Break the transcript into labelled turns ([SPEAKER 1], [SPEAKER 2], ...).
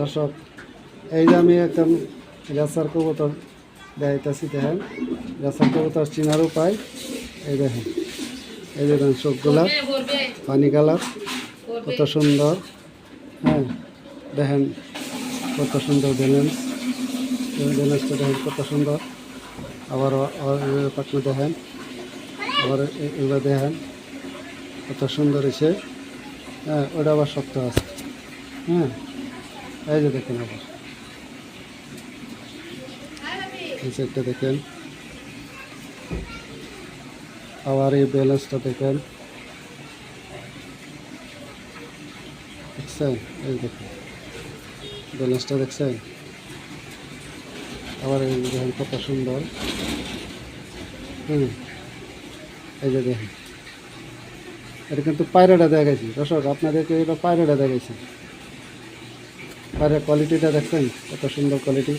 [SPEAKER 1] দর্শক এই যে আমি একদম রেসার কবুতর দেখাইতেছি দেখেন। রেসার কবুতর চিনার উপায় এই দেখেন। এই দেখেন চোখগুলা পানি কালার কত সুন্দর। হ্যাঁ দেখেন কত সুন্দর ব্যালেন্স। ব্যালেন্সটা দেখেন কত সুন্দর। আবার পাখি দেখেন। আবার এগুলো দেখেন কত সুন্দর এসে। হ্যাঁ ওটা আবার শক্ত আছে। হ্যাঁ। এই যে দেখেন আবার। এই দেখেন। আবার এই ব্যালেন্সটা দেখেন। দেখছেন? এই দেখেন। ব্যালেন্সটা দেখছেন? আবার এই দেখেন কত সুন্দর। হুম। এই যে দেখেন। এটা কিন্তু পায়রাটা দেখাইছি। দর্শক, আপনাদেরকে এটা পায়রাটা দেখাইছি। পায়রা কোয়ালিটিটা দেখছেন কত সুন্দর কোয়ালিটি